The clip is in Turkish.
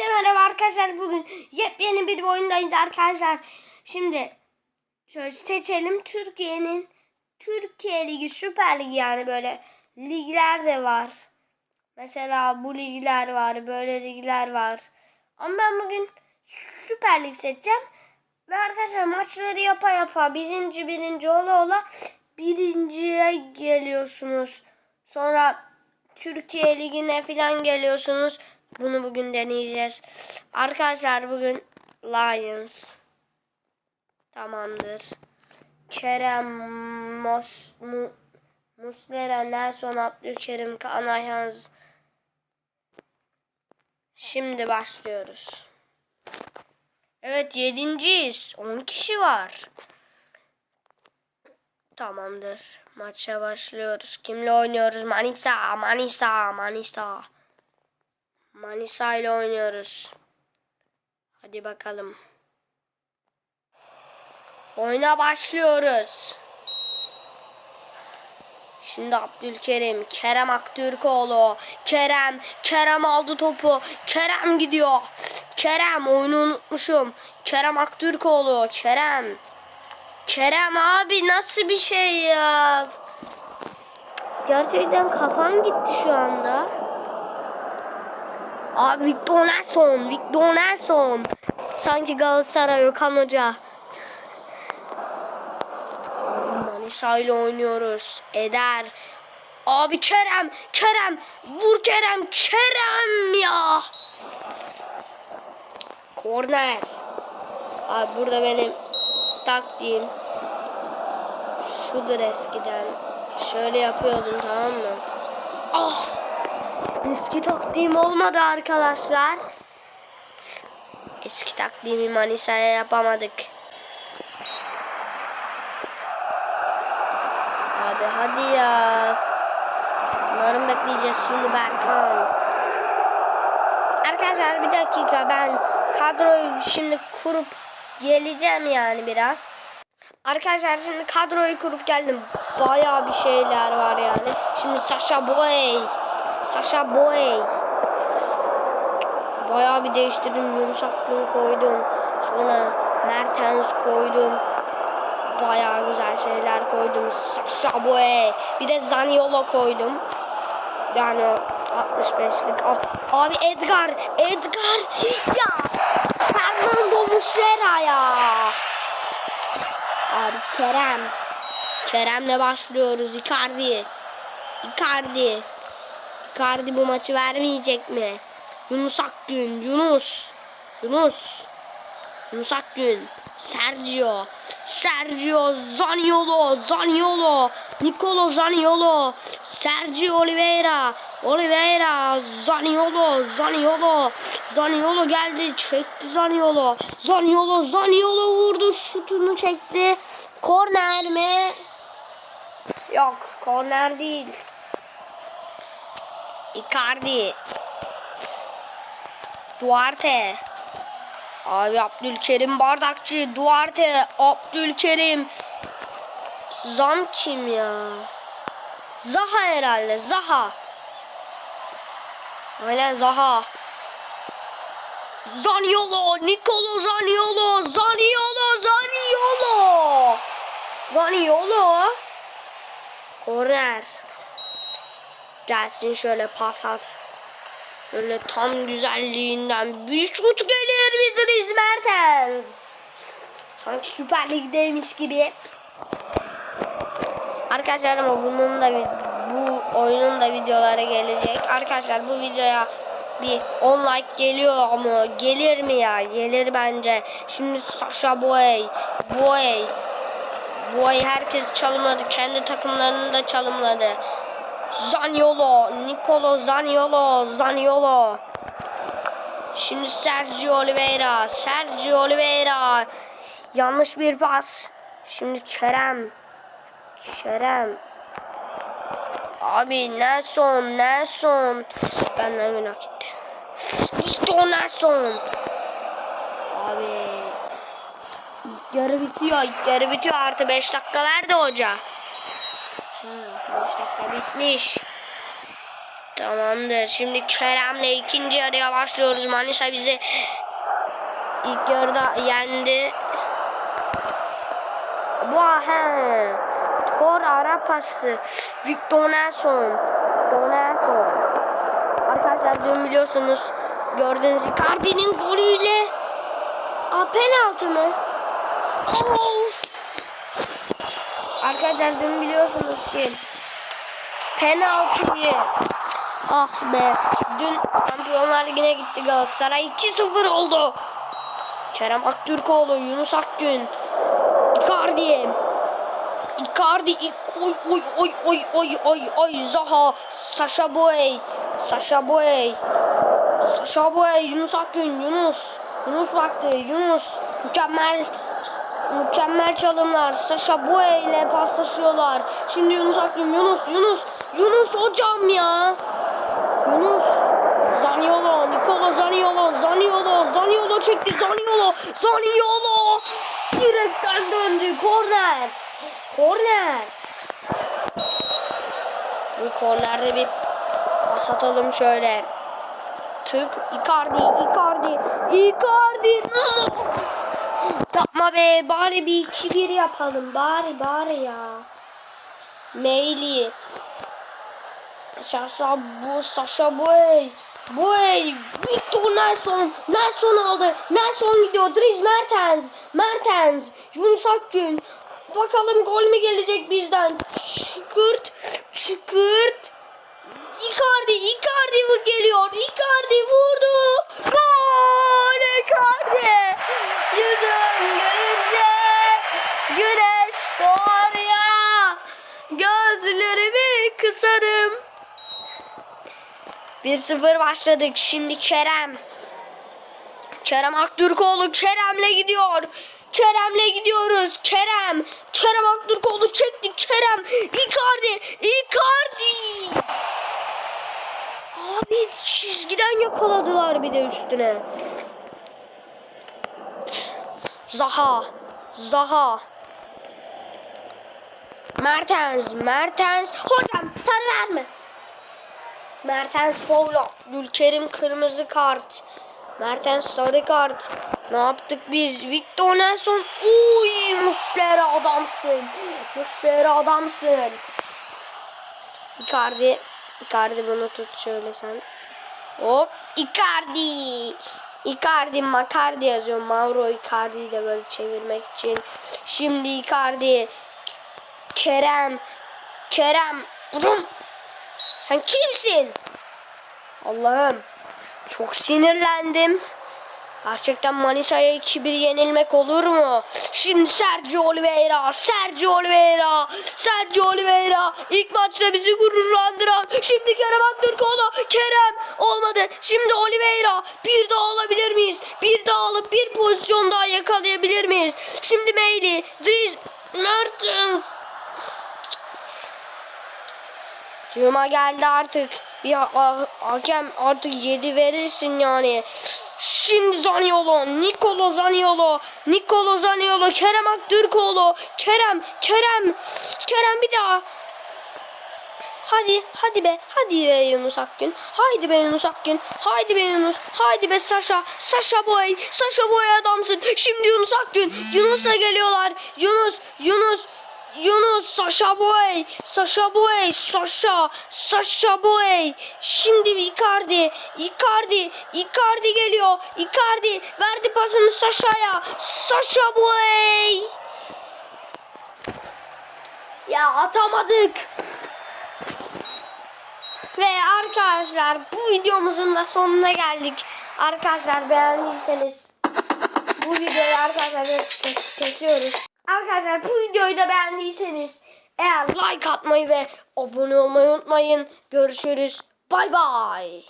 Hepinize merhaba arkadaşlar. Bugün yepyeni bir oyundayız arkadaşlar. Şimdi şöyle seçelim. Türkiye'nin Türkiye Ligi, Süper Ligi yani böyle ligler de var. Mesela bu ligler var, böyle ligler var. Ama ben bugün Süper Lig seçeceğim. Ve arkadaşlar maçları yapa yapa birinci birinci ola ola birinciye geliyorsunuz. Sonra Türkiye Ligi'ne falan geliyorsunuz. Bunu bugün deneyeceğiz. Arkadaşlar bugün Lions. Tamamdır. Kerem, Mos, Mu, Muslera, Nelson, Abdülkerim, Kaan Ayhan. Şimdi başlıyoruz. Evet yedinciyiz. 10 kişi var. Tamamdır. Maça başlıyoruz. Kimle oynuyoruz? Manisa, Manisa, Manisa. Manisa ile oynuyoruz. Hadi bakalım. Oyuna başlıyoruz. Şimdi Abdülkerim, Kerem Aktürkoğlu, Kerem, Kerem aldı topu, Kerem gidiyor. Kerem oyunu unutmuşum. Kerem Aktürkoğlu, Kerem. Kerem abi nasıl bir şey ya? Gerçekten kafam gitti şu anda. Abi Victor Nelson, Victor Nelson. Sanki Galatasaray Okan Hoca. Manisa oynuyoruz. Eder. Abi Kerem, Kerem, vur Kerem, Kerem ya. Korner. Abi burada benim taktiğim şudur eskiden. Şöyle yapıyordum tamam mı? Ah! Eski taktiğim olmadı arkadaşlar. Eski taktiğimi Manisa'ya yapamadık. Abi hadi ya. Umarım bekleyeceğiz şimdi Berkan. Arkadaşlar bir dakika ben kadroyu şimdi kurup geleceğim yani biraz. Arkadaşlar şimdi kadroyu kurup geldim. Bayağı bir şeyler var yani. Şimdi Sasha Boy. Sasha Boy. Bayağı bir değiştirdim. Yumuşaklığını koydum. Sonra Mertens koydum. Bayağı güzel şeyler koydum. Sasha Boy. Bir de Zaniolo koydum. Yani 65'lik. Abi Edgar. Edgar. Ya. Fernando Muslera ya. Abi Kerem. Kerem'le başlıyoruz. Icardi. Icardi. Icardi bu maçı vermeyecek mi? Yunus Akgün. Yunus. Yunus. Yunus Akgün. Sergio. Sergio Zaniolo. Zaniolo. Nicolo Zaniolo. Sergio Oliveira. Oliveira. Zaniolo. Zaniolo. Zaniolo geldi. Çekti Zaniolo. Zaniolo. Zaniolo vurdu. Şutunu çekti. Korner mi? Yok. Korner değil. Icardi. Duarte. Abi Abdülkerim Bardakçı. Duarte. Abdülkerim. Zam kim ya? Zaha herhalde. Zaha. Aynen Zaha. Zaniolo. Nicolo Zaniolo. Zaniolo. Zaniolo. Zaniolo. Korner. Gelsin şöyle pas at. Böyle tam güzelliğinden bir şut gelir Dries Mertens. Sanki Süper Lig'deymiş gibi. Arkadaşlar ama bunun da bu oyunun da videoları gelecek. Arkadaşlar bu videoya bir 10 like geliyor mu? Gelir mi ya? Gelir bence. Şimdi Sasha Boy, Boy, Boy herkes çalımladı. Kendi takımlarını da çalımladı. Zaniolo, Nicolo Zaniolo, Zaniolo. Şimdi Sergio Oliveira, Sergio Oliveira. Yanlış bir pas. Şimdi Kerem. Kerem. Abi Nelson, Nelson. Benden günah gitti. Victor Nelson. Abi. Yarı bitiyor, yarı bitiyor. Artı 5 dakika verdi hoca. Ha, 5 dakika bitmiş. Tamamdır. Şimdi Kerem'le ikinci yarıya başlıyoruz. Manisa bizi ilk yarıda yendi. Vah he. Tor ara pası. Victor Nelson. Victor Nelson. Arkadaşlar dün biliyorsunuz gördüğünüz Icardi'nin golüyle Aa, penaltı mı? Arkadaşlar dün biliyorsunuz ki penaltıyı ah be dün Şampiyonlar Ligi'ne gitti Galatasaray 2-0 oldu. Kerem Aktürkoğlu, Yunus Akgün, Icardi. Icardi, oy oy oy oy oy oy oy Zaha, Sasha Boy, Sasha Boy, Sasha Boy, Yunus Akgün, Yunus, Yunus baktı, Yunus mükemmel mükemmel çalımlar. Sasha Boy ile paslaşıyorlar. Şimdi Yunus Akgün, Yunus, Yunus, Yunus hocam ya. Yunus, Zaniolo, Nicolo Zaniolo, Zaniolo, Zaniolo çekti, Zaniolo, Zaniolo. Direkten döndü, korner. Korner. Bir kornerde bir pas atalım şöyle. Tık, Icardi, Icardi, Icardi. Yapma be, bari bir 2-1 yapalım, bari bari ya. Meyli. Sasha bu Sasha Boy. Boy. Victor Nelson. Nelson aldı. Nelson gidiyor. Dries Mertens. Mertens. Yunus Akgün. Bakalım gol mü gelecek bizden? Çıkırt. Çıkırt. Icardi. Icardi geliyor. Icardi vurdu. Gol Icardi. Yüzün görünce güneş doğar ya. Gözlerimi kısarım. 1-0 başladık. Şimdi Kerem. Kerem Aktürkoğlu Kerem'le gidiyor. Kerem'le gidiyoruz. Kerem. Kerem Aktürkoğlu çekti. Kerem. Icardi. Icardi. Abi çizgiden yakaladılar bir de üstüne. Zaha. Zaha. Mertens. Mertens. Hocam sarı verme. Mertens foul. Gülkerim kırmızı kart. Mertens sarı kart. Ne yaptık biz? Victor Nelson. Uy Muslera adamsın. Muslera adamsın. Icardi. Icardi bunu tut şöyle sen. Hop. Icardi. Icardi Macardi yazıyor. Mauro Icardi'yi de böyle çevirmek için. Şimdi Icardi. Kerem. Kerem. Rum. Sen kimsin? Allah'ım. Çok sinirlendim. Gerçekten Manisa'ya 2-1 yenilmek olur mu? Şimdi Sergio Oliveira, Sergio Oliveira, Sergio Oliveira ilk maçta bizi gururlandıran. Şimdi Kerem Aktürkoğlu, Kerem olmadı. Şimdi Oliveira bir daha alabilir miyiz? Bir daha alıp bir pozisyon daha yakalayabilir miyiz? Şimdi Meyli, Dries Mertens. Cuma geldi artık. Bir ha- ha- hakem artık 7 verirsin yani. Şimdi Zaniolo, Nicolo Zaniolo, Nicolo Zaniolo, Kerem Aktürkoğlu, Kerem, Kerem, Kerem bir daha. Hadi, hadi be, hadi be Yunus Akgün, haydi be Yunus Akgün, haydi be Yunus, haydi be Saşa, Saşa Boy, Saşa Boy adamsın. Şimdi Yunus Akgün, Yunus'la geliyorlar, Yunus, Yunus, Yunus, Sasha Boy, Sasha Boy, Sasha, Sasha Boy. Şimdi Icardi, Icardi, Icardi geliyor. Icardi verdi pasını Sasha'ya. Sasha Boy. Ya atamadık. Ve arkadaşlar bu videomuzun da sonuna geldik. Arkadaşlar beğendiyseniz bu videoyu arkadaşlar kes- kesiyoruz. Arkadaşlar bu videoyu da beğendiyseniz eğer like atmayı ve abone olmayı unutmayın. Görüşürüz. Bay bay.